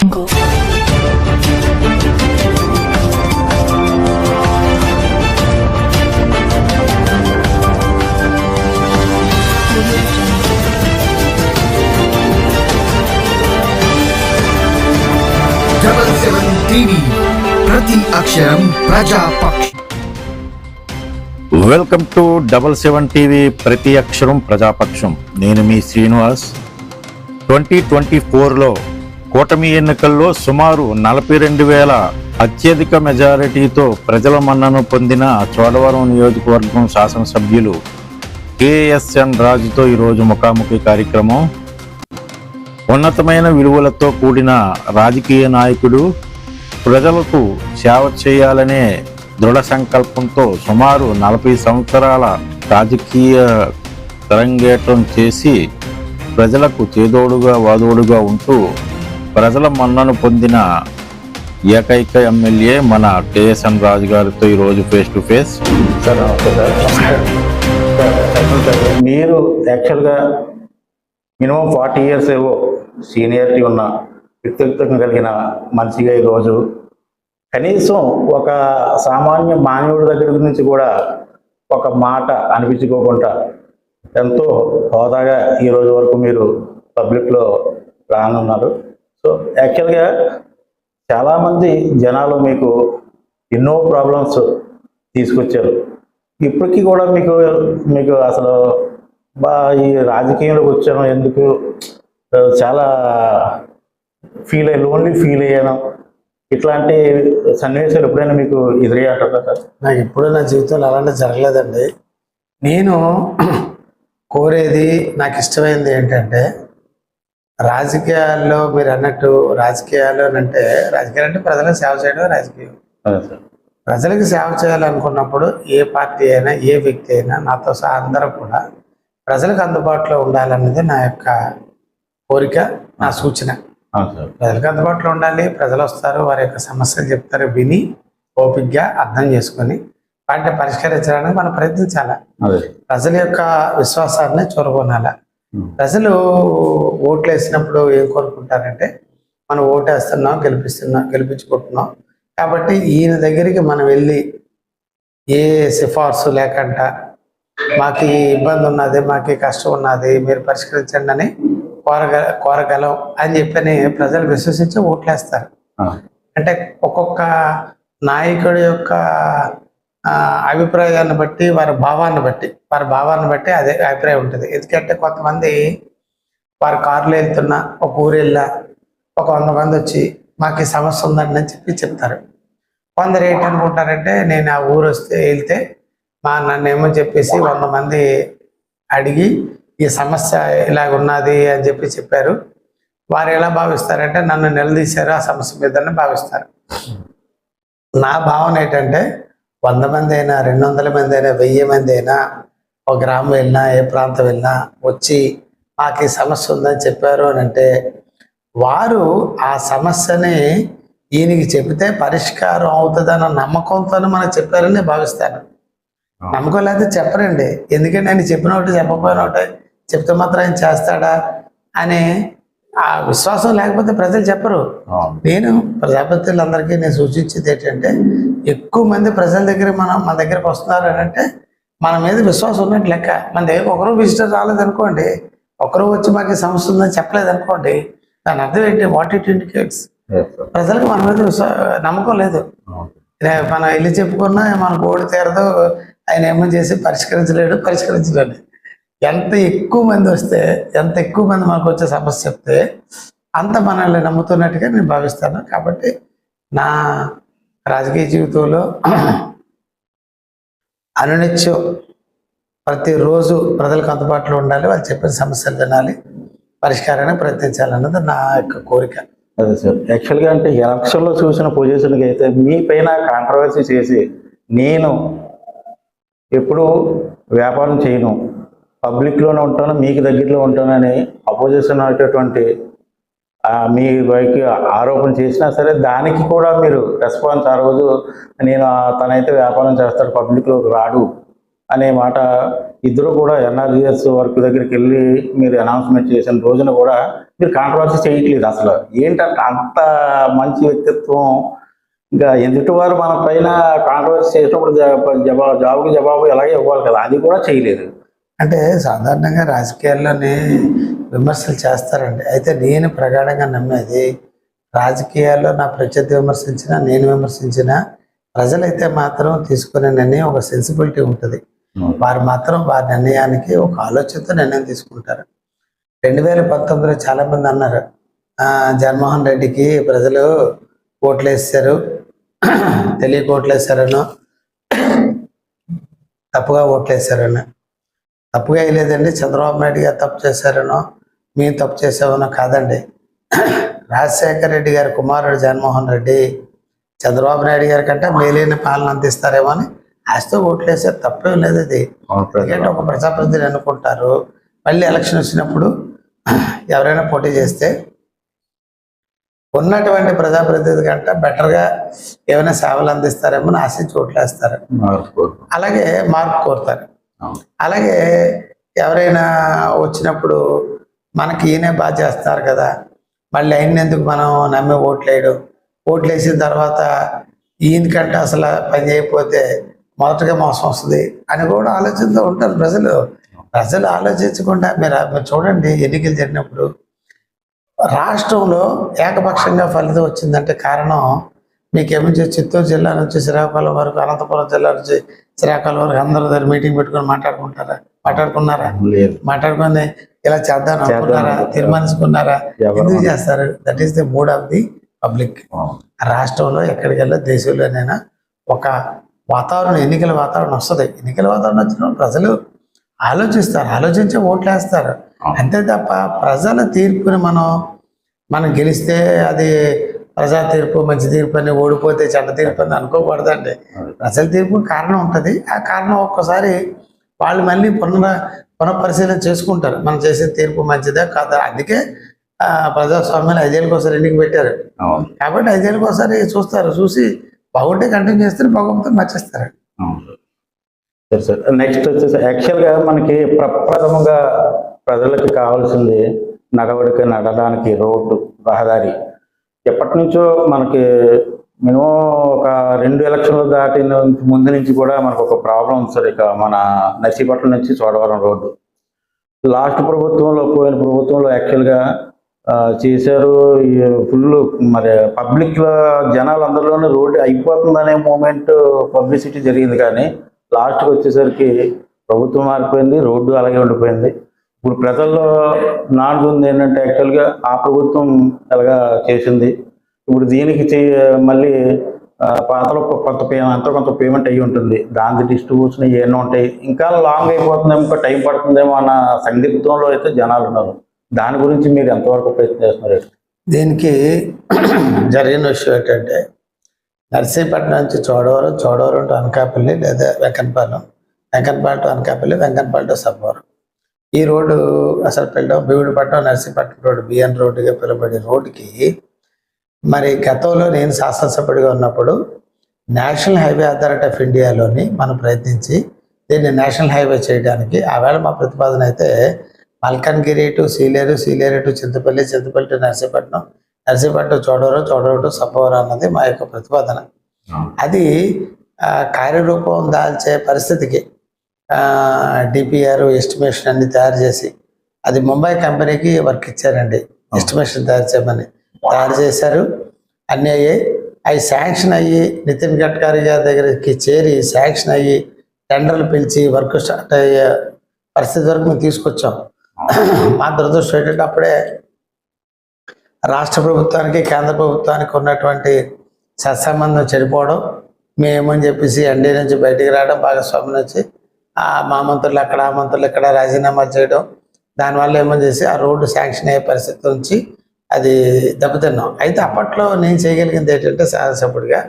Double seven TV ప్రతి అక్షరం ప్రజాపక్ష welcome to double seven TV ప్రతి అక్షరం ప్రజాపక్షం నేను మీ శ్రీనివాస్. ట్వంటీ ట్వంటీ ఫోర్లో కూటమి ఎన్నికల్లో సుమారు నలభై రెండు వేల అత్యధిక మెజారిటీతో ప్రజల మన్నను పొందిన చోడవరం నియోజకవర్గం శాసనసభ్యులు కేఎస్ఎన్ రాజుతో ఈరోజు ముఖాముఖి కార్యక్రమం. ఉన్నతమైన విలువలతో కూడిన రాజకీయ నాయకుడు ప్రజలకు సేవ చేయాలనే దృఢ సంకల్పంతో సుమారు నలభై సంవత్సరాల రాజకీయ తరంగేటం చేసి ప్రజలకు చేదోడుగా వాదోడుగా ఉంటూ ప్రజల మన్నను పొందిన ఏకైక ఎమ్మెల్యే మన కేఎస్ఎన్ రాజు గారితో ఈరోజు ఫేస్ టు ఫేస్ సార్ మీరు యాక్చువల్గా మినిమం ఫార్టీ ఇయర్స్ ఏవో సీనియారిటీ ఉన్న వ్యక్తిత్వం కలిగిన మనిషిగా ఈరోజు కనీసం ఒక సామాన్య మానవుడి దగ్గర నుంచి కూడా ఒక మాట అనిపించుకోకుండా ఎంతో హోదాగా ఈ రోజు వరకు మీరు పబ్లిక్లో రానున్నారు. సో యాక్చువల్గా చాలామంది జనాలు మీకు ఎన్నో ప్రాబ్లమ్స్ తీసుకొచ్చారు. ఇప్పటికీ కూడా మీకు మీకు అసలు బా ఈ రాజకీయంలోకి వచ్చాను ఎందుకు? చాలా ఫీల్ అయ్యి లోన్లీ ఫీల్ అయ్యాను. ఇట్లాంటి సన్నివేశాలు ఎప్పుడైనా మీకు ఎదురయ్యారా సార్? నాకు ఎప్పుడూ నా జీవితంలో అలాంటి జరగలేదండి. నేను కోరేది నాకు ఇష్టమైనది ఏంటంటే రాజకీయాల్లో మీరు అన్నట్టు రాజకీయాలు అని అంటే రాజకీయాలు అంటే ప్రజలకు సేవ చేయడం రాజకీయం. ప్రజలకు సేవ చేయాలనుకున్నప్పుడు ఏ పార్టీ అయినా ఏ వ్యక్తి అయినా నాతో సహా అందరూ కూడా ప్రజలకు అందుబాటులో ఉండాలన్నది నా యొక్క కోరిక నా సూచన. ప్రజలకు అందుబాటులో ఉండాలి ప్రజలు వస్తారు వారి యొక్క సమస్యలు చెప్తారు విని ఓపిగ్గా అర్థం చేసుకొని వాటిని పరిష్కరించడానికి మనం ప్రయత్నించాలి? ప్రజల యొక్క విశ్వాసాన్ని చూరగొనాల? ప్రజలు ఓట్లు వేసినప్పుడు ఏం కోరుకుంటారంటే మనం ఓటు వేస్తున్నాం గెలిపిస్తున్నాం గెలిపించుకుంటున్నాం. కాబట్టి ఈయన దగ్గరికి మనం వెళ్ళి ఏ సిఫార్సు లేకుండా మాకు ఈ ఇబ్బంది ఉన్నది మాకు కష్టం ఉన్నది మీరు పరిష్కరించండి అని కోరగ కోరగలం అని చెప్పని ప్రజలు విశ్వసించి ఓట్లేస్తారు. అంటే ఒక్కొక్క నాయకుడి యొక్క అభిప్రాయాన్ని బట్టి వారి భావాన్ని బట్టి వారి భావాన్ని బట్టి అదే అభిప్రాయం ఉంటుంది. ఎందుకంటే కొంతమంది వారి కారులో వెళ్తున్నా ఒక ఊరు వెళ్ళా ఒక వంద మంది వచ్చి మాకు ఈ సమస్య ఉందండి అని చెప్పి చెప్తారు. కొందరు ఏంటనుకుంటారంటే నేను ఆ ఊరు వస్తే వెళ్తే మా నన్నేమో చెప్పేసి వంద మంది అడిగి ఈ సమస్య ఇలాగ ఉన్నది అని చెప్పి చెప్పారు. వారు ఎలా భావిస్తారంటే నన్ను నిలదీశారు ఆ సమస్య మీదనే భావిస్తారు. నా భావన ఏంటంటే వంద మంది అయినా రెండు వందల మంది అయినా వెయ్యి మంది అయినా ఒక గ్రామం వెళ్ళినా ఏ ప్రాంతం వెళ్ళినా వచ్చి మాకు ఈ సమస్య ఉందని చెప్పారు అని అంటే వారు ఆ సమస్యని ఈయనకి చెబితే పరిష్కారం అవుతుందన్న నమ్మకంతో మనకు చెప్పారని భావిస్తాను. నమ్మకం లేకపోతే చెప్పరండి. ఎందుకంటే ఆయన చెప్పిన ఒకటి చెప్పకపోయిన ఒకటి చెప్తే మాత్రం ఆయన చేస్తాడా అని ఆ విశ్వాసం లేకపోతే ప్రజలు చెప్పరు. నేను ప్రజాపతిలందరికీ నేను సూచించేది ఏంటంటే ఎక్కువ మంది ప్రజల దగ్గర మనం మన దగ్గరకు వస్తున్నారు అని అంటే మన మీద విశ్వాసం ఉన్నట్టు లెక్క. మన దగ్గర ఒకరు విజిటర్ రాలేదనుకోండి ఒకరు వచ్చి మాకు సమస్య ఉందని చెప్పలేదు అనుకోండి దాని అర్థం ఏంటి? What it indicates. ప్రజలకు మన మీద నమ్మకం లేదు. మనం వెళ్ళి చెప్పుకున్నా మనకు ఓడి తీరదు ఆయన ఏమో చేసి పరిష్కరించలేడు పరిష్కరించలేడు. ఎంత ఎక్కువ మంది వస్తే ఎంత ఎక్కువ మంది మనకు వచ్చే సమస్య చెప్తే అంత మనల్ని నమ్ముతున్నట్టుగా నేను భావిస్తాను. కాబట్టి నా రాజకీయ జీవితంలో అనునిత్యం ప్రతిరోజు ప్రజలకు అందుబాటులో ఉండాలి. వాళ్ళు చెప్పిన సమస్యలు తినాలి పరిష్కారాన్ని ప్రయత్నించాలన్నది నా యొక్క కోరిక. అదే సార్. యాక్చువల్గా అంటే ఎలక్షన్లో చూసిన పొజిషన్కి అయితే మీ పైన కాంట్రవర్సీ చేసి నేను ఎప్పుడూ వ్యాపారం చేయను. పబ్లిక్లోనే ఉంటాను మీకు దగ్గరలో ఉంటానని అపోజిషన్ అనేటటువంటి మీ వైపు ఆరోపణ చేసినా సరే దానికి కూడా మీరు రెస్పాన్స్ ఆ రోజు నేను తనైతే వ్యాపారం చేస్తాడు పబ్లిక్లోకి రాడు అనే మాట ఇద్దరు కూడా ఎన్ఆర్జిఎస్ వర్క్ దగ్గరికి వెళ్ళి మీరు అనౌన్స్మెంట్ చేసిన రోజున కూడా మీరు కాంట్రవర్సీ చేయట్లేదు అసలు. ఏంటంటే అంత మంచి వ్యక్తిత్వం? ఇంకా ఎదుటివారు మన పైన కాంట్రవర్సీ చేసినప్పుడు జవాబు జవాబు ఎలాగే ఇవ్వాలి కదా అది కూడా చేయలేదు. అంటే సాధారణంగా రాజకీయాల్లోనే విమర్శలు చేస్తారండి. అయితే నేను ప్రగాఢంగా నమ్మేది రాజకీయాల్లో నా ప్రత్యర్థి విమర్శించినా నేను విమర్శించినా ప్రజలైతే మాత్రం తీసుకునే నిర్ణయం ఒక సెన్సిబిలిటీ ఉంటుంది. వారు మాత్రం వారి నిర్ణయానికి ఒక ఆలోచనతో నిర్ణయం తీసుకుంటారు. రెండు వేల పంతొమ్మిదిలో చాలా మంది అన్నారు "ఆ, జగన్మోహన్ రెడ్డికి ప్రజలు ఓట్లు వేస్తారు తెలియక ఓట్లు వేస్తారనో తప్పుగా ఓట్లు వేస్తారనో తప్పుగా వేయలేదండి చంద్రబాబు నాయుడు గారు తప్పు చేశారనో మేము తప్పు చేసామనో కాదండి. రాజశేఖర రెడ్డి గారి కుమారుడు జగన్మోహన్ రెడ్డి చంద్రబాబు నాయుడు గారి కంటే మేలైన పాలన అందిస్తారేమో అని ఆస్తో ఓట్లు వేసారు తప్పేం లేదు అది. ఎందుకంటే ఒక ప్రజాప్రతినిధులు అనుకుంటారు. మళ్ళీ ఎలక్షన్ వచ్చినప్పుడు ఎవరైనా పోటీ చేస్తే ఉన్నటువంటి ప్రజాప్రతినిధి కంటే బెటర్గా ఏమైనా సేవలు అందిస్తారేమో అని ఆశించి ఓట్లు వేస్తారు అలాగే మార్పు కోరుతారు. అలాగే ఎవరైనా వచ్చినప్పుడు మనకి ఈయనే బాగా చేస్తారు కదా మళ్ళీ ఆయన ఎందుకు మనం నమ్మి ఓట్లు వేయడం ఓట్లు వేసిన తర్వాత ఈయనకంటే అసలు పని చేయకపోతే మొదటగా మోసం వస్తుంది అని కూడా ఆలోచనతో ఉంటారు ప్రజలు. ప్రజలు ఆలోచించకుండా మీరు మీరు చూడండి ఎన్నికలు జరిగినప్పుడు రాష్ట్రంలో ఏకపక్షంగా ఫలితం వచ్చిందంటే కారణం మీకేమించి చిత్తూరు జిల్లా నుంచి శ్రీకాకుళం వరకు అనంతపురం జిల్లా నుంచి శ్రీకాకుళం వరకు అందరూ దగ్గర మీటింగ్ పెట్టుకొని మాట్లాడుకుంటారా? మాట్లాడుకున్నారా? లేదు. మాట్లాడుకొని ఇలా చేద్దాం అనుకున్నారా. తీర్మానించుకున్నారా? ఎందుకు చేస్తారు? That is the mood of the public రాష్ట్రంలో ఎక్కడికెళ్ళా దేశంలోనైనా ఒక వాతావరణం ఎన్నికల వాతావరణం వస్తుంది. ఎన్నికల వాతావరణం వచ్చినప్పుడు ప్రజలు ఆలోచిస్తారు. ఆలోచించి ఓట్లు వేస్తారు అంతే తప్ప ప్రజల తీర్పుని మనం మనం గెలిస్తే అది ప్రజా తీర్పు మంచి తీర్పు అని ఓడిపోతే చెడ్డ తీర్పు అని అనుకోకూడదండి. ప్రజల తీర్పు కారణం ఉంటుంది. ఆ కారణం ఒక్కసారి వాళ్ళు మళ్ళీ పునః పునఃపరిశీలన చేసుకుంటారు. మనం చేసే తీర్పు మంచిదే కాదా? అందుకే ఆ, ప్రజాస్వామ్యాలు ఐదేళ్ళకి ఒకసారి ఎన్నిక పెట్టారు. కాబట్టి ఐదేళ్ళకి ఒకసారి చూస్తారు. చూసి బాగుంటే కంటిన్యూ చేస్తారు బాగుంటే మర్చిస్తారు. సరే సార్. నెక్స్ట్ వచ్చేసి యాక్చువల్గా మనకి ప్రప్రథమంగా ప్రజలకు కావాల్సింది నడవడిక నడడానికి రోడ్డు రహదారి. ఎప్పటి నుంచో మనకి మినిమం ఒక రెండు ఎలక్షన్లు దాటిన ముందు నుంచి కూడా మనకు ఒక ప్రాబ్లం ఉంది సార్. ఇక మన నర్సీపట్నం నుంచి చోడవరం రోడ్డు. లాస్ట్ ప్రభుత్వంలో పోయిన ప్రభుత్వంలో యాక్చువల్గా చేశారు ఫుల్ మరి పబ్లిక్లో జనాలు అందరిలోనే రోడ్డు అయిపోతుందనే మూమెంట్ పబ్లిసిటీ జరిగింది కానీ లాస్ట్కి వచ్చేసరికి ప్రభుత్వం మారిపోయింది రోడ్డు అలాగే ఉండిపోయింది. ఇప్పుడు ప్రజల్లో నాడు ఉంది ఏంటంటే యాక్చువల్గా ఆ ప్రభుత్వం ఎలాగా చేసింది. ఇప్పుడు దీనికి చే- మళ్ళీ పాతలో కొంత పేమెంట్ కొంత పేమెంట్ అయ్యి ఉంటుంది. దాని డిస్ట్రిబ్యూషన్ ఏమో ఉంటాయి. ఇంకా లాంగ్ అయిపోతుందేమో ఇంకా టైం పడుతుందేమో అన్న సందిగ్ధంలో అయితే జనాలు ఉన్నారు. దాని గురించి మీరు ఎంతవరకు ప్రయత్నం చేస్తున్నారు? దీనికి జరిగిన విషయం ఏంటంటే నర్సీపట్నం నుంచి చోడవరం చోడవరం టు అనకాపల్లి లేదా వెంకటపాలెం. వెంకనపాలెం టు అనకాపల్లి వెంకనపాలెం టు సబ్బవరం ఈ రోడ్డు అసలు పిల్లడం బీవుడిపట్నం నర్సీపట్నం రోడ్డు బిఎన్ రోడ్డుగా పిలువబడే రోడ్డుకి మరి గతంలో నేను శాసనసభ్యుడిగా ఉన్నప్పుడు నేషనల్ హైవే అథారిటీ ఆఫ్ ఇండియాలోని మనం ప్రయత్నించి దీన్ని నేషనల్ హైవే చేయడానికి ఆవేళ మా ప్రతిపాదన అయితే Malkangiri to Sileru Sileru to Chintapalli Chintapalli to Narsipatnam Narsipatnam Chodavaram Chodavaram to Sabbavaram అన్నది మా యొక్క ప్రతిపాదన. అది కార్యరూపం దాల్చే పరిస్థితికి డిపిఆర్ ఎస్టిమేషన్ అన్ని తయారు చేసి అది ముంబై కంపెనీకి వర్క్ ఇచ్చారండి. ఎస్టిమేషన్ తయారు చేయమని. తయారు చేశారు. అన్నీ అయ్యాయి అవి శాంక్షన్ అయ్యి నితిన్ గడ్కరీ గారి దగ్గరికి చేరి శాంక్షన్ అయ్యి టెండర్లు పిలిచి వర్క్ స్టార్ట్ అయ్యే పరిస్థితి వరకు మేము తీసుకొచ్చాం. మా దురదృష్టం ఏంటంటే అప్పుడే రాష్ట్ర ప్రభుత్వానికి కేంద్ర ప్రభుత్వానికి ఉన్నటువంటి సత్సంబంధం చెడిపోవడం మేమని చెప్పేసి ఎన్డీ నుంచి బయటికి రావడం భాగస్వామి నుంచి మా మంత్రులు అక్కడ ఆ మంత్రులు ఇక్కడ రాజీనామా చేయడం దానివల్ల ఏమని చేసి ఆ రోడ్డు శాంక్షన్ అయ్యే పరిస్థితి నుంచి అది దెబ్బతిన్నాం. అయితే అప్పట్లో నేను చేయగలిగింది ఏంటంటే శాసనసభ్యుడిగా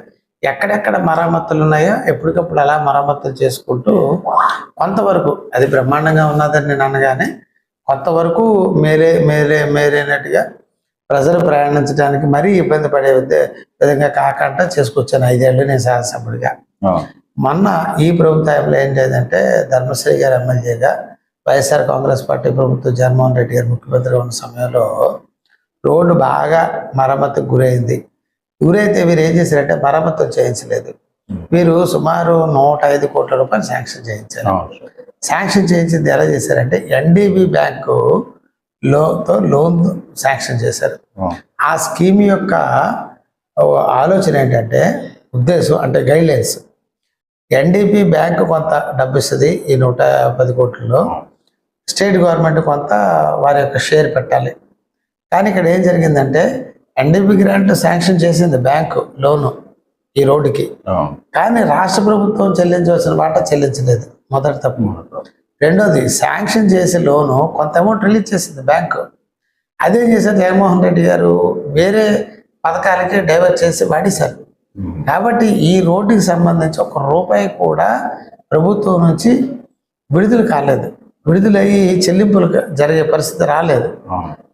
ఎక్కడెక్కడ మరమ్మతులు ఉన్నాయో ఎప్పటికప్పుడు అలా మరమ్మతులు చేసుకుంటూ కొంతవరకు అది బ్రహ్మాండంగా ఉన్నదని నేను అనగానే కొంతవరకు మేరే మేరే మేరేనట్టుగా ప్రజలు ప్రయాణించడానికి మరీ ఇబ్బంది పడే విధంగా కాకుండా చేసుకొచ్చాను ఐదేళ్ళు నేను శాసనసభ్యుడిగా. మొన్న ఈ ప్రభుత్వంలో ఏంటంటే ధర్మశ్రీ గారు ఎమ్మెల్యేగా వైఎస్ఆర్ కాంగ్రెస్ పార్టీ ప్రభుత్వం జగన్మోహన్ రెడ్డి గారు ముఖ్యమంత్రి ఉన్న సమయంలో రోడ్డు బాగా మరమ్మతుకు గురైంది. గురైతే వీరు ఏం చేశారంటే మరమ్మతులు చేయించలేదు. వీరు సుమారు నూట ఐదు కోట్ల రూపాయలు శాంక్షన్ చేయించారు. శాంక్షన్ చేయించింది ఎలా చేశారంటే ఎన్డీబీ బ్యాంకు లోతో లోన్ శాంక్షన్ చేశారు. ఆ స్కీమ్ యొక్క ఆలోచన ఏంటంటే ఉద్దేశం అంటే గైడ్లైన్స్. ఎన్డీపీ బ్యాంకు కొంత డబ్బు ఇస్తుంది ఈ నూట పది కోట్లలో. స్టేట్ గవర్నమెంట్ కొంత వారి యొక్క షేర్ పెట్టాలి. కానీ ఇక్కడ ఏం జరిగిందంటే ఎన్డీపీ గ్రాంట్ శాంక్షన్ చేసింది బ్యాంకు లోను ఈ రోడ్డుకి. కానీ రాష్ట్ర ప్రభుత్వం చెల్లించవలసిన వాటా చెల్లించలేదు. మొదటి తప్పు. రెండోది శాంక్షన్ చేసే లోను కొంత అమౌంట్ రిలీజ్ చేసింది బ్యాంకు అదేం చేశారు జగన్మోహన్ రెడ్డి గారు వేరే పథకాలకి డైవర్ట్ చేసి వాడేశారు. కాబట్టి ఈ రోడ్డుకి సంబంధించి ఒక రూపాయి కూడా ప్రభుత్వం నుంచి విడుదల కాలేదు. విడుదలయ్యి చెల్లింపులు జరిగే పరిస్థితి రాలేదు.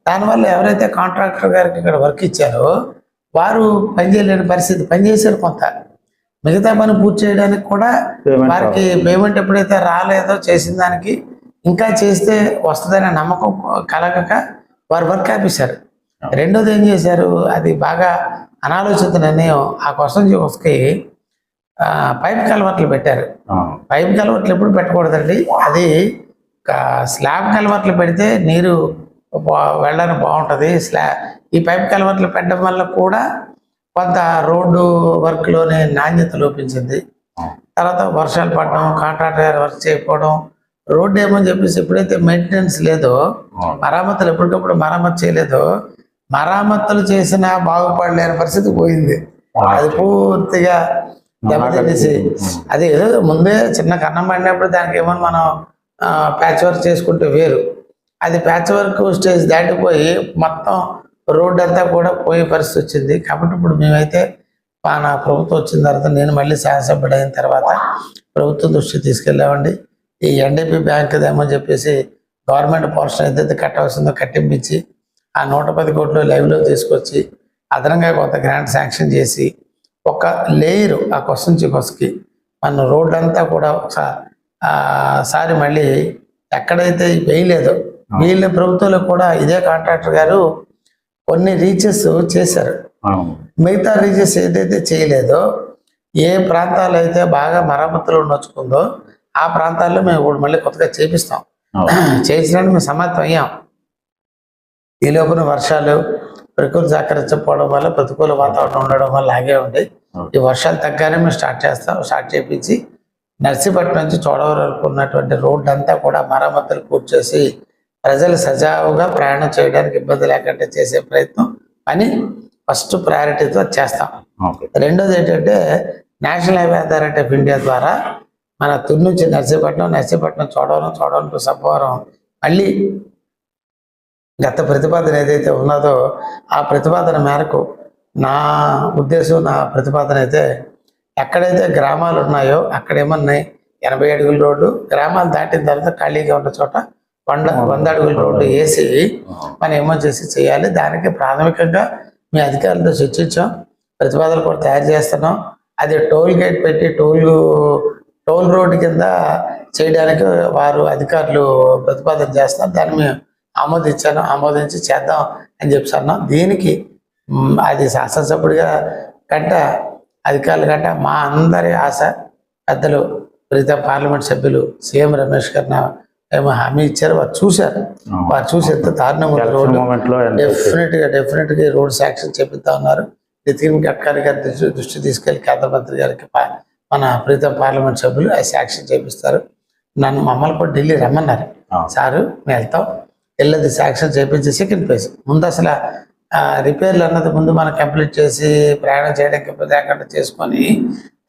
దానివల్ల ఎవరైతే కాంట్రాక్టర్ గారికి ఇక్కడ వర్క్ ఇచ్చారో వారు పనిచేయలేని పరిస్థితి పనిచేశారు కొంత. మిగతా పని పూర్తి చేయడానికి కూడా వారికి పేమెంట్ ఎప్పుడైతే రాలేదో చేసిన దానికి ఇంకా చేస్తే వస్తుందనే నమ్మకం కలగక వారు వర్క్ ఆపేశారు. రెండోది ఏం చేశారు? అది బాగా అనాలోచిత నిర్ణయం ఆ క్వశ్చన్ చూసుకి పైప్ కలవర్ట్లు పెట్టారు. పైప్ కలవర్ట్లు ఎప్పుడు పెట్టకూడదండి? అది స్లాబ్ కలవర్ట్లు పెడితే నీరు వెళ్ళడానికి బాగుంటుంది. స్లా ఈ పైప్ కలవర్ట్లు పెట్టడం వల్ల కూడా కొంత రోడ్డు వర్క్లోని నాణ్యత లోపించింది. తర్వాత వర్షాలు పడడం కాంట్రాక్టర్ గారు వర్క్ చేయకపోవడం రోడ్డు ఏమని చెప్పేసి ఎప్పుడైతే మెయింటెనెన్స్ లేదో అవును. మరామతులు ఎప్పటికప్పుడు మరమ్మతు చేయలేదో మరామతులు చేసినా బాగుపడలేని పరిస్థితి పోయింది. అది పూర్తిగా దెబ్బతినేసి అది ఏదో ముందే చిన్న కన్నం పడినప్పుడు దానికి ఏమో మనం ప్యాచ్ వర్క్ చేసుకుంటే వేరు. అది ప్యాచ్ వర్క్ స్టేజ్ దాటిపోయి మొత్తం రోడ్ అంతా కూడా పోయే పరిస్థితి వచ్చింది. కాబట్టి ఇప్పుడు మేమైతే మన ప్రభుత్వం వచ్చిన తర్వాత నేను మళ్ళీ శాసనసభ్యుడు అయిన తర్వాత ప్రభుత్వం దృష్టికి తీసుకెళ్ళామండి. ఈ ఎన్డీపీ బ్యాంక్ ఏమని చెప్పేసి గవర్నమెంట్ పోర్షన్ ఏదైతే కట్టవలసిందో కట్టింపించి ఆ నూట పది కోట్లు లైవ్లో తీసుకొచ్చి అదనంగా కొంత గ్రాంట్ శాంక్షన్ చేసి ఒక లేయరు ఆ క్వశ్చన్ చికొస్కి మన రోడ్ అంతా కూడా ఒకసారి ఆ, సారి మళ్ళీ ఎక్కడైతే వేయలేదో వీళ్ళ ప్రభుత్వంలో కూడా ఇదే కాంట్రాక్టర్ గారు కొన్ని రీచెస్ చేశారు. మిగతా రీచెస్ ఏదైతే చేయలేదో ఏ ప్రాంతాలు అయితే బాగా మరమ్మతులు నొచ్చుకుందో ఆ ప్రాంతాల్లో మేము ఇప్పుడు మళ్ళీ కొత్తగా చేపిస్తాం. చేయించడానికి మేము సమర్థం అయ్యాం ఈ లోపున వర్షాలు ప్రకృతి సహకరించకపోవడం వల్ల ప్రతికూల వాతావరణం ఉండడం వల్ల ఆగే ఉంది. ఈ వర్షాలు తగ్గానే మేము స్టార్ట్ చేస్తాం. స్టార్ట్ చేపించి నర్సీపట్నం నుంచి చోడవరం వరకు ఉన్నటువంటి రోడ్డు అంతా కూడా మరమ్మతులు పూర్తి ప్రజలు సజావుగా ప్రయాణం చేయడానికి ఇబ్బంది లేకుండా చేసే ప్రయత్నం పని ఫస్ట్ ప్రయారిటీతో చేస్తాం. రెండోది ఏంటంటే national highway authority of India ద్వారా మన తుని నుంచి నర్సీపట్నం నర్సీపట్నం చోడవరం చోడవరం టు సబ్బవరం మళ్ళీ గత ప్రతిపాదన ఏదైతే ఉన్నదో ఆ ప్రతిపాదన మేరకు నా ఉద్దేశం నా ప్రతిపాదన అయితే ఎక్కడైతే గ్రామాలు ఉన్నాయో అక్కడేమన్నాయి? ఎనభై అడుగుల రోడ్డు. గ్రామాలు దాటిన తర్వాత ఖాళీగా ఉన్న చోట వంద వంద అడుగుల రోడ్డు వేసి మనం ఏమో చేసి చేయాలి? దానికి ప్రాథమికంగా మీ అధికారులతో చర్చించాం. ప్రతిపాదనలు కూడా తయారు చేస్తున్నాం. అది టోల్ గేట్ పెట్టి టోల్ టోల్ రోడ్డు కింద చేయడానికి వారు అధికారులు ప్రతిపాదన చేస్తారు దాన్ని మేము ఆమోదించాను ఆమోదించి చేద్దాం అని చెప్పి అన్నాం దీనికి అది శాసనసభ్యుడిగా కంట అధికారుల కంట మా అందరి ఆశ పెద్దలు ప్రీతం పార్లమెంట్ సభ్యులు సీఎం రమేష్ గారిన ఏమో హామీ ఇచ్చారు వారు చూశారు. వారు చూసి ఎంత దారుణంగా రోడ్డు. గా డెఫినెట్గా ఈ రోడ్ శాంక్షన్ చేపిస్తా ఉన్నారు నితిన్ గడ్కరీ గారి దృష్టి తీసుకెళ్ళి కేంద్ర మంత్రి గారికి మన ప్రీతం పార్లమెంట్ సభ్యులు ఆ శాంక్షన్ చేపిస్తారు. నన్ను మమ్మల్ని కూడా ఢిల్లీ రమ్మన్నారు. సారు మేము వెళ్తాం. వెళ్ళేది శాంక్షన్ చేపించి సెకండ్ ఫేజ్ ముందు అసలు రిపేర్లు అన్నది ముందు మనం కంప్లీట్ చేసి ప్రయాణం చేయడానికి లేకుండా చేసుకొని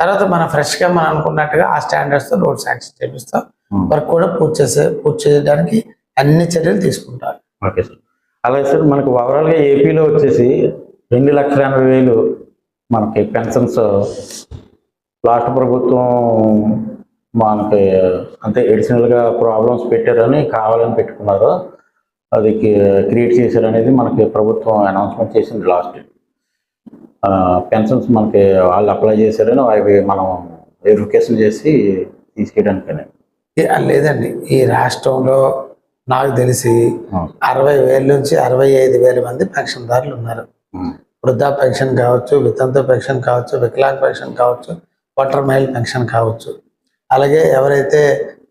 తర్వాత మనం ఫ్రెష్గా మనం అనుకున్నట్టుగా ఆ స్టాండర్డ్స్తో రోడ్ శాంక్షన్ చేపిస్తాం. Hmm. వర్క్ కూడా పూర్తి చేసే పూర్తి చేయడానికి అన్ని చర్యలు తీసుకుంటారు ఓకే సార్ అలాగే సార్ మనకు ఓవరాల్గా ఏపీలో వచ్చేసి రెండు లక్షల ఎనభై వేలు మనకి పెన్షన్స్ రాష్ట్ర ప్రభుత్వం మనకి అంటే అడిషనల్గా ప్రాబ్లమ్స్ పెట్టారని కావాలని పెట్టుకున్నారు. అది క్రియేట్ చేశారు అనేది మనకి ప్రభుత్వం అనౌన్స్మెంట్ చేసింది లాస్ట్ పెన్షన్స్ మనకి వాళ్ళు అప్లై చేశారని అవి మనం వెరిఫికేషన్ చేసి తీసుకెయడానికనే లేదండి. ఈ రాష్ట్రంలో నాకు తెలిసి. అరవై వేల నుంచి అరవై ఐదు వేల మంది పెన్షన్దారులు ఉన్నారు. వృద్ధా పెన్షన్ కావచ్చు వితంతు పెన్షన్ కావచ్చు వికలాంగ్ పెన్షన్ కావచ్చు వాటర్ మైల్ పెన్షన్ కావచ్చు. అలాగే ఎవరైతే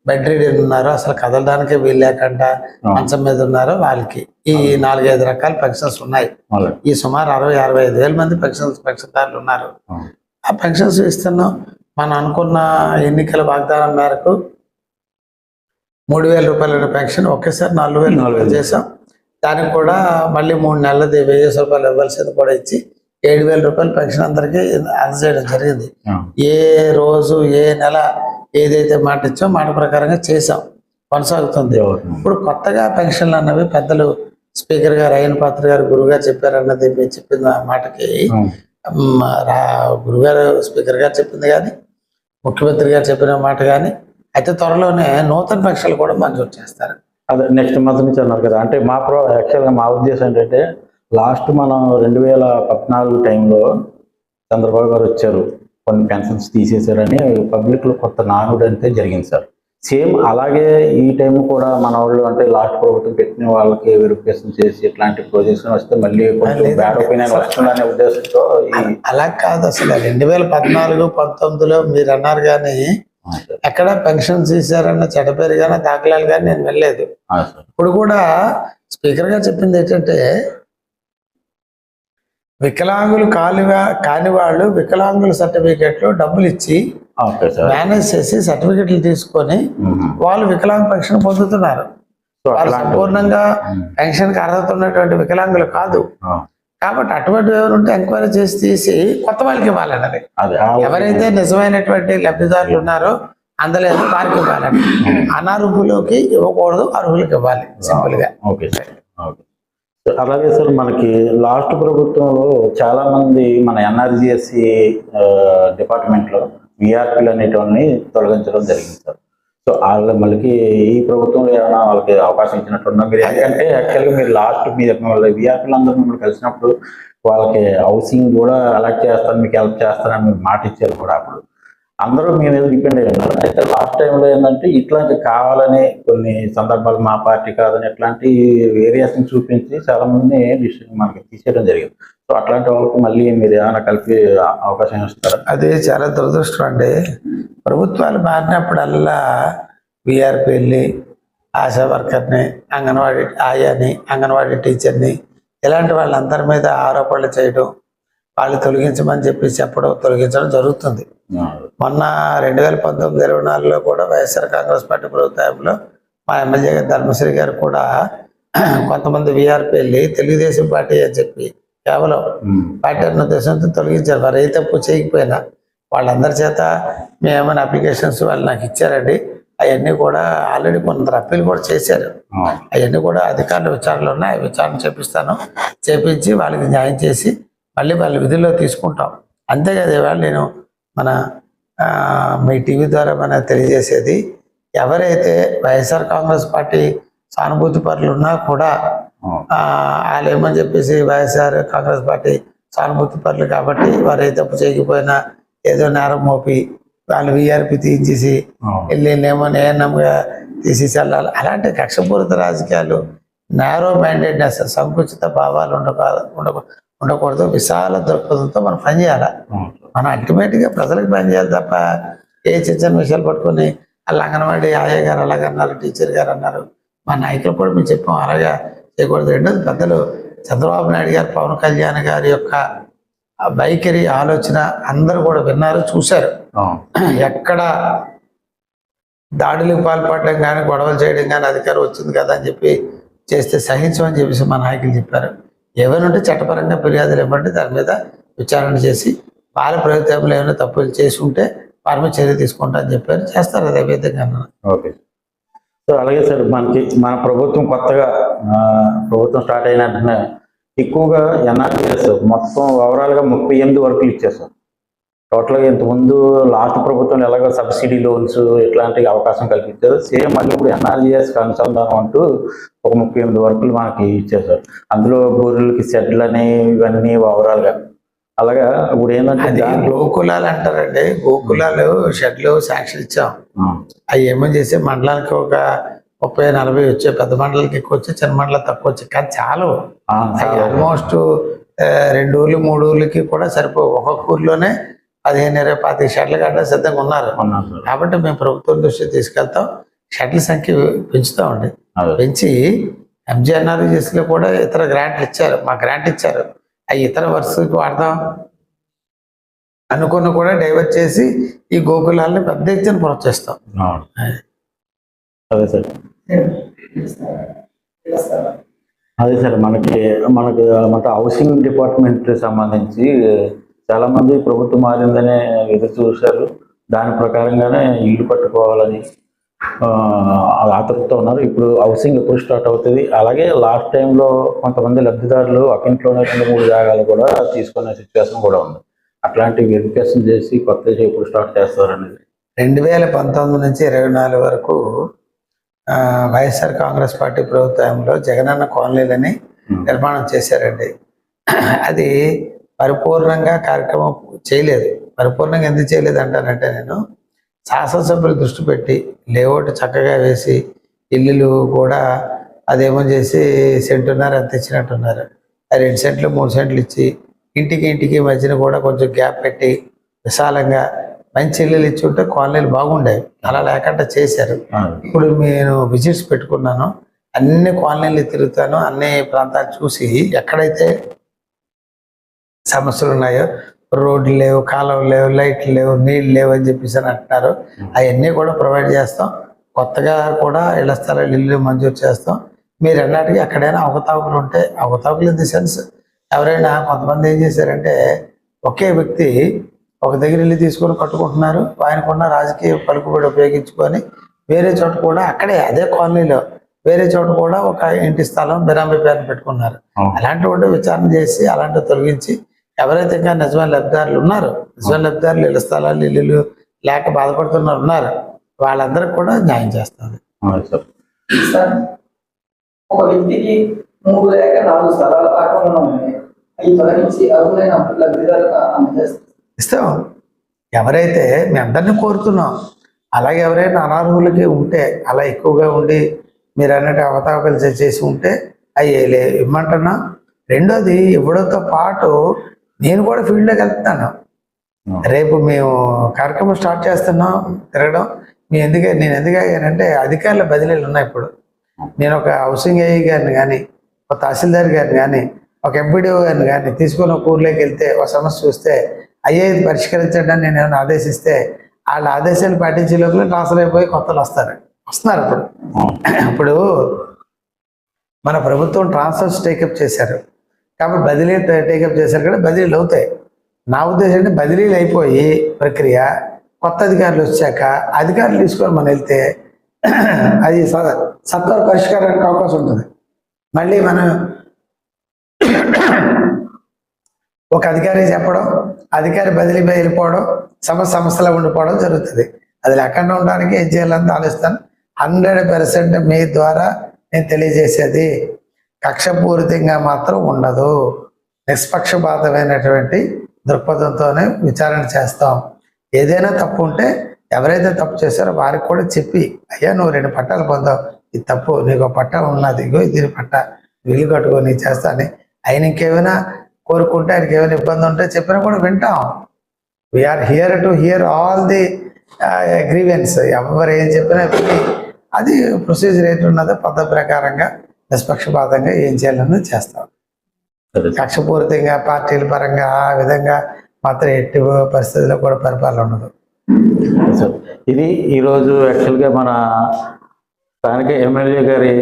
బెడ్ రీడర్ ఉన్నారో అసలు కదలడానికి వీలు లేకుండా మంచం మీద ఉన్నారో వాళ్ళకి. ఈ నాలుగైదు రకాల పెన్షన్స్ ఉన్నాయి. ఈ సుమారు అరవై అరవై ఐదు వేల మంది పెన్షన్స్ పెన్షన్దారులు ఉన్నారు. ఆ. పెన్షన్స్ ఇస్తున్నాం మనం అనుకున్న ఎన్నికల వాగ్దానం మేరకు మూడు వేల రూపాయల పెన్షన్ ఒకేసారి నాలుగు వేలు నాలుగు వేలు. చేసాం దానికి కూడా మళ్ళీ మూడు నెలలది వెయ్యి రూపాయలు ఇవ్వాల్సింది కూడా ఇచ్చి ఏడు వేల రూపాయల పెన్షన్ అందరికీ అందజేయడం జరిగింది. ఏ రోజు ఏ నెల ఏదైతే మాట ఇచ్చో మాట ప్రకారంగా చేసాం కొనసాగుతుంది. ఇప్పుడు కొత్తగా పెన్షన్లు అన్నవి పెద్దలు స్పీకర్ గారు అయిన పాత్ర గారు గురువు గారు చెప్పారన్నది మీరు చెప్పిన మాటకి గురుగారు స్పీకర్ గారు చెప్పింది కానీ ముఖ్యమంత్రి గారు చెప్పిన మాట కానీ అయితే త్వరలోనే నూతన పెన్షన్లు కూడా మంజూరు చేస్తారు. అదే నెక్స్ట్ మంత్ నుంచి అన్నారు కదా. అంటే మా ప్రో యాక్చువల్గా మా ఉద్దేశం ఏంటంటే లాస్ట్ మనం రెండు వేల పద్నాలుగు టైంలో చంద్రబాబు గారు వచ్చారు కొన్ని పెన్షన్స్ తీసేశారని పబ్లిక్లో కొత్త నానుడు అంటే జరిగింది సార్ సేమ్ అలాగే ఈ టైం కూడా మన వాళ్ళు అంటే లాస్ట్ ప్రభుత్వం పెట్టిన వాళ్ళకి వెరిఫికేషన్ చేసి ఇట్లాంటి ప్రొజెక్షన్ వస్తే మళ్ళీ. బ్యాడ్ ఒపీనియన్ వస్తుందనే ఉద్దేశంతో అలా కాదు అసలు రెండు వేల పద్నాలుగు పంతొమ్మిదిలో మీరు అన్నారు కానీ. ఎక్కడ పెన్షన్ తీశారన్న చెడ్డ పేరు కానీ దాఖలాలు కానీ నేను వెళ్ళలేదు. ఇప్పుడు కూడా స్పీకర్ గారు చెప్పింది ఏంటంటే వికలాంగులు కాని కాని వాళ్ళు వికలాంగుల సర్టిఫికెట్లు డబ్బులు ఇచ్చి మేనేజ్ చేసి సర్టిఫికెట్లు తీసుకొని. వాళ్ళు వికలాంగ పెన్షన్ పొందుతున్నారు. వాళ్ళు సంపూర్ణంగా. పెన్షన్కి అర్హత ఉన్నటువంటి వికలాంగులు కాదు. కాబట్టి అటువంటి ఎవరు ఉంటే ఎంక్వైరీ చేసి తీసి కొత్త వాళ్ళకి ఇవ్వాలన్నది. ఎవరైతే నిజమైనటువంటి లబ్ధిదారులు ఉన్నారో అందలేదు వారికి ఇవ్వాలని అనర్హులకి ఇవ్వకూడదు అర్హులకి ఇవ్వాలి సింపుల్గా ఓకే. అలాగే సార్ మనకి లాస్ట్ ప్రభుత్వంలో చాలా మంది మన ఎన్ఆర్జిఎస్సి డిపార్ట్మెంట్లో విఆర్పీలు అనేటువంటి తొలగించడం జరిగింది సార్. సో వాళ్ళ మళ్ళీ ఈ ప్రభుత్వంలో ఏమైనా వాళ్ళకి అవకాశం ఇచ్చినట్టున్నా మీరు ఎందుకంటే యాక్చువల్గా మీరు లాస్ట్ మీ విఆర్పీలు అందరూ మిమ్మల్ని కలిసినప్పుడు వాళ్ళకి హౌసింగ్ కూడా అలాట్ చేస్తాను మీకు హెల్ప్ చేస్తానని మీరు మాట ఇచ్చారు కూడా అప్పుడు. అందరూ మీ మీద డిపెండ్ అయ్యి ఉన్నారు. అయితే లాస్ట్ టైంలో ఏంటంటే ఇట్లాంటి కావాలని కొన్ని సందర్భాలు మా పార్టీ కాదని ఇట్లాంటి వేరియేషన్ చూపించి చాలా మంది డిసిషన్ మనకి తీసేయడం జరిగింది. సో అట్లాంటి వాళ్ళకి మళ్ళీ మీరు ఏమైనా కలిపి అవకాశం ఇస్తారు? అది చాలా దురదృష్టం అండి. ప్రభుత్వాలు మారినప్పుడల్లా విఆర్పి వెళ్ళి ఆశా వర్కర్ని అంగన్వాడీ ఆయాని అంగన్వాడీ టీచర్ని ఇలాంటి వాళ్ళందరి మీద ఆరోపణలు చేయడం వాళ్ళు తొలగించమని చెప్పి చెప్పడం తొలగించడం జరుగుతుంది. మొన్న రెండు వేల పంతొమ్మిది ఇరవై నాలుగులో కూడా వైఎస్ఆర్ కాంగ్రెస్ పార్టీ ప్రభుత్వంలో మా ఎమ్మెల్యే గారు ధర్మశ్రీ గారు కూడా కొంతమంది విఆర్పి వెళ్ళి తెలుగుదేశం పార్టీ అని చెప్పి కేవలం. పార్టీ అన్న ఉద్దేశంతో తొలగించారు. వారు ఏ తప్పు చేయకపోయినా వాళ్ళందరి చేత మేము ఏమైనా అప్లికేషన్స్ వాళ్ళు నాకు ఇచ్చారండి. అవన్నీ కూడా ఆల్రెడీ కొందరు అప్పీల్ కూడా చేశారు. అవన్నీ కూడా అధికారుల విచారణలో ఉన్నాయి. ఆ విచారణ చేపిస్తాను. చేపించి వాళ్ళకి న్యాయం చేసి మళ్ళీ వాళ్ళ విధుల్లో తీసుకుంటాం. అంతేకాదు ఇవాళ నేను మన ఆ, మీ టీవీ ద్వారా మన తెలియజేసేది ఎవరైతే వైఎస్ఆర్ కాంగ్రెస్ పార్టీ సానుభూతి పరులు ఉన్నా కూడా వాళ్ళు ఏమని చెప్పేసి వైఎస్ఆర్ కాంగ్రెస్ పార్టీ సానుభూతి పరులు కాబట్టి వారు ఏ తప్పు చేయకపోయినా ఏదో నేరం మోపి వాళ్ళు విఆర్పి తీయించేసి ఆ. వెళ్ళి ఏమో నేనంగా తీసేసి వెళ్ళాలి అలాంటి కక్షపూరిత రాజకీయాలు నేరో మైండెడ్నెస్ సంకుచిత భావాలు ఉండకూడదు ఉండకూ ఉండకూడదు విశాల దృక్పథంతో మనం పనిచేయాలి. మనం అల్టిమేట్గా ప్రజలకు పనిచేయాలి తప్ప ఏ చిన్న చిన్న విషయాలు పట్టుకొని వాళ్ళు అంగన్వాడీ ఆయా గారు అలాగన్నారు టీచర్ గారు అన్నారు. మా నాయకులు కూడా మేము చెప్పాం అలాగా చేయకూడదు. రెండోది పెద్దలు చంద్రబాబు నాయుడు గారు పవన్ కళ్యాణ్ గారి యొక్క వైఖరి ఆలోచన అందరూ కూడా విన్నారు చూశారు. ఎక్కడ దాడులకు పాల్పడడం కానీ గొడవలు చేయడం కానీ అధికారం వచ్చింది కదా అని చెప్పి చేస్తే సహించమని చెప్పేసి మా నాయకులు చెప్పారు. ఏమైనా ఉంటే చట్టపరంగా ఫిర్యాదులు ఇవ్వండి దాని మీద విచారణ చేసి వాళ్ళ ప్రభుత్వంలో ఏమైనా తప్పులు చేసి ఉంటే వారి మీద చర్య తీసుకుంటా అని చెప్పారు. చేస్తారు అదే విధంగా ఓకే. సో అలాగే సార్ మనకి మన ప్రభుత్వం కొత్తగా ప్రభుత్వం స్టార్ట్ అయిన వెంటనే ఎక్కువగా ఎన్ఆర్టీఎస్ మొత్తం ఓవరాల్గా ముప్పై ఎనిమిది వర్కులు ఇచ్చేసారు టోటల్గా ఇంతకుముందు లాస్ట్ ప్రభుత్వం ఎలాగో సబ్సిడీ లోన్స్ ఇట్లాంటి అవకాశం కల్పించారు. సేమ్ మళ్ళీ ఇప్పుడు ఎన్ఆర్జీఎస్ అనుసంధానం అంటూ ఒక ముప్పై ఎనిమిది వర్కులు మనకి ఇచ్చేసారు అందులో గొర్రెలకి షెడ్లు అని ఇవన్నీ ఓవరాల్గా అలాగా ఇప్పుడు ఏంటంటే గోకులాలు అంటారండి. గోకులాలు షెడ్లు శాంక్షన్ ఇచ్చాం. అవి ఏమో చేసి మండలానికి ఒక ముప్పై నలభై వచ్చే పెద్ద మండలానికి ఎక్కువ వచ్చి చిన్న మండలం తక్కువ వచ్చి. కానీ చాలు ఆల్మోస్ట్ రెండు ఊర్లు మూడు ఊర్లకి కూడా సరిపో ఒక్కొక్క ఊర్లోనే పదిహేను ఇరవై పాతిక షెడ్లు కట్ట సిద్ధంగా ఉన్నారు. కాబట్టి మేము ప్రభుత్వం దృష్టి తీసుకెళ్తాం. షెడ్ల సంఖ్య పెంచుతామండి. పెంచి ఎంజీఎన్ఆర్జీఎస్లో కూడా ఇతర గ్రాంట్లు ఇచ్చారు. మా గ్రాంట్ ఇచ్చారు. అవి ఇతర వర్షకి వాడదాం అనుకున్న కూడా డైవర్ట్ చేసి ఈ గోకులాలని పెద్ద ఎత్తున ప్రోత్సహిస్తాం. అదే. సార్. అదే సార్ మనకి మనకి మన హౌసింగ్ డిపార్ట్మెంట్ సంబంధించి చాలా మంది ప్రభుత్వం మారిందనే ఎదురు చూశారు. దాని ప్రకారంగానే ఇల్లు కట్టుకోవాలని ఆతృతతో ఉన్నారు. ఇప్పుడు హౌసింగ్ ఎప్పుడు స్టార్ట్ అవుతుంది? అలాగే లాస్ట్ టైంలో కొంతమంది లబ్ధిదారులు అకింట్లోనే రెండు మూడు జాగాలు కూడా తీసుకునే సిచ్యువేషన్ కూడా ఉంది. అట్లాంటి వెరిఫికేషన్ చేసి కొత్త ఎప్పుడు స్టార్ట్ చేస్తారు అనేది రెండు వేల పంతొమ్మిది నుంచి ఇరవై నాలుగు వరకు వైఎస్ఆర్ కాంగ్రెస్ పార్టీ ప్రభుత్వంలో జగనన్న కాలనీలని నిర్మాణం చేశారండి. అది పరిపూర్ణంగా కార్యక్రమం చేయలేదు. పరిపూర్ణంగా ఎందుకు చేయలేదు అంటానంటే నేను శాసనసభ్యులు దృష్టి పెట్టి లేఅవుట్ చక్కగా వేసి ఇల్లులు కూడా అదేమో చేసి సెంటున్నర ఎంత ఇచ్చినట్టున్నారు రెండు సెంట్లు మూడు సెంట్లు ఇచ్చి ఇంటికి ఇంటికి మధ్యన కూడా కొంచెం గ్యాప్ పెట్టి విశాలంగా మంచి ఇల్లులు ఇచ్చి ఉంటే కాలనీలు బాగుండేవి. అలా లేకుండా చేశారు. ఇప్పుడు నేను విజిట్స్ పెట్టుకున్నాను. అన్ని కాలనీలు తిరుగుతాను. అన్ని ప్రాంతాలు చూసి ఎక్కడైతే సమస్యలు ఉన్నాయో రోడ్లు లేవు కాలువలు లేవు లైట్లు లేవు నీళ్ళు లేవు అని చెప్పేసి అని అంటున్నారు. అవన్నీ కూడా ప్రొవైడ్ చేస్తాం. కొత్తగా కూడా ఇళ్ళ స్థలాలు ఇల్లు మంజూరు చేస్తాం. మీరు అన్నట్టుగా ఎక్కడైనా అవకతవకలు ఉంటే అవకతవకలు ఇన్ ది సెన్స్ ఎవరైనా కొంతమంది ఏం చేశారంటే ఒకే వ్యక్తి ఒక దగ్గర ఇల్లు తీసుకొని కట్టుకుంటున్నారు. ఆయనకున్న రాజకీయ పలుకుబడి ఉపయోగించుకొని వేరే చోట కూడా అక్కడే అదే కాలనీలో వేరే చోట కూడా ఒక ఇంటి స్థలం బిరామీ పేరుని పెట్టుకున్నారు. అలాంటి విచారణ చేసి అలాంటివి తొలగించి ఎవరైతే ఇంకా నిజమైన లబ్ధిదారులు ఉన్నారు నిజమైన లబ్ధిదారులు ఇళ్ళ స్థలాలు ఇల్లులు లేక బాధపడుతున్నారు ఉన్నారు వాళ్ళందరికీ కూడా న్యాయం చేస్తుంది సార్. ఒక వ్యక్తికి మూడు లేక నాలుగు స్థలాల ఆక్రమణ ఉన్నాయి అవి తొలగించి అర్హులైన లబ్ధిదారులకు అందజేస్తారు ఇస్తాం. ఎవరైతే మీ అందరినీ కోరుతున్నాం అలాగే ఎవరైనా అనర్హులకి ఉంటే అలా ఎక్కువగా ఉండి మీరు అన్నట్టు అవతావకలు చేసి ఉంటే అవి లే ఇమ్మంటున్నా. రెండోది ఇవ్వడంతో పాటు నేను కూడా ఫీల్డ్లోకి వెళ్తున్నాను. రేపు మేము కార్యక్రమం స్టార్ట్ చేస్తున్నాం తిరగడం. మీ ఎందుకే నేను ఎందుకు అయ్యానంటే అధికారుల బదిలీలు ఉన్నాయి ఇప్పుడు. నేను ఒక హౌసింగ్ ఏఈ గారిని కానీ ఒక తహసీల్దార్ గారిని కానీ ఒక ఎంపీడీఓ గారిని కానీ తీసుకొని ఒక ఊర్లోకి వెళ్తే ఒక సమస్య చూస్తే అయ్యేది పరిష్కరించండి నేను ఏమైనా ఆదేశిస్తే వాళ్ళ ఆదేశాలు పాటించే లోపల ట్రాన్స్ఫర్ అయిపోయి కొత్తలు వస్తారు. వస్తున్నారు ఇప్పుడు. ఇప్పుడు మన ప్రభుత్వం ట్రాన్స్ఫర్స్ టేకప్ చేశారు. కాబట్టి బదిలీ టేకప్ చేశారు కదా బదిలీలు అవుతాయి. నా ఉద్దేశం అంటే బదిలీలు అయిపోయి ప్రక్రియ కొత్త అధికారులు వచ్చాక అధికారులు తీసుకొని మనం వెళ్తే అది సత్వర పరిష్కారానికి అవకాశం ఉంటుంది. మళ్ళీ మనం ఒక అధికారి చెప్పడం అధికారి బదిలీ వెళ్ళిపోవడం సమస్య సమస్యలో ఉండిపోవడం జరుగుతుంది. అది లేకుండా ఉండడానికి ఏం చేయాలని ఆలోచిస్తాను. హండ్రెడ్ పర్సెంట్ మీ ద్వారా నేను తెలియజేసేది కక్షపూరితంగా మాత్రం ఉండదు. నిష్పక్షపాతమైనటువంటి దృక్పథంతోనే విచారణ చేస్తాం. ఏదైనా తప్పు ఉంటే ఎవరైతే తప్పు చేశారో వారికి కూడా చెప్పి అయ్యా నువ్వు రెండు పట్టాలు పొందావు. ఇది తప్పు. నీకు ఒక ఉన్నది. ఇగో దీని పట్ట. వీలు కట్టుకొని చేస్తాను ఆయన ఇంకేమైనా కోరుకుంటే ఆయనకి ఏమైనా ఇబ్బంది ఉంటే చెప్పినా కూడా వింటాం. We are here to hear all the grievance ఎవరు ఏం చెప్పినా అది ప్రొసీజర్ ఏంటి ఉన్నదో పద్ధతి ప్రకారంగా నిష్పక్షపాతంగా ఏం చేయాలన్నది చేస్తాం. కక్షపూరితంగా పార్టీల పరంగా ఆ విధంగా మాత్రం ఎట్టి పరిస్థితుల్లో కూడా పరిపాలన ఉండదు. ఇది ఈరోజు యాక్చువల్గా మన స్థానిక ఎమ్మెల్యే గారి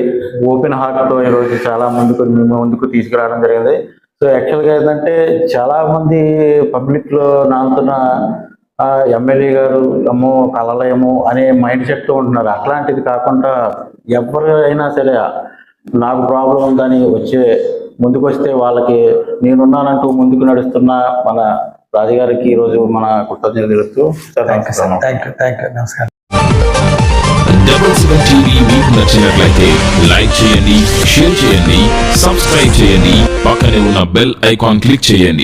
ఓపెన్ హార్ట్తో ఈరోజు చాలా ముందుకు మేము ముందుకు తీసుకురావడం జరిగింది. సో యాక్చువల్గా ఏంటంటే చాలా మంది పబ్లిక్లో నాకున్న ఎమ్మెల్యే గారు ఏమో కలలేమో అనే మైండ్ సెట్తో ఉంటున్నారు. అట్లాంటిది కాకుండా ఎవరైనా సరే నాకు ప్రాబ్లం ఉందని వచ్చే ముందుకు వస్తే వాళ్ళకి నేనున్నానంటూ ముందుకు నడుస్తున్న మన రాజుగారికి ఈరోజు మన కృతజ్ఞతలు తెలుస్తూ సార్ థ్యాంక్ యూ సార్ నమస్కారం. థ్యాంక్ యూ థ్యాంక్ యూ నమస్కారం. డబల్ సెవెన్ టీవీ మీకు నచ్చినట్లయితే లైక్ చేయండి షేర్ చేయండి సబ్స్క్రైబ్ చేయండి పక్కనే ఉన్న బెల్ ఐకాన్ క్లిక్ చేయండి.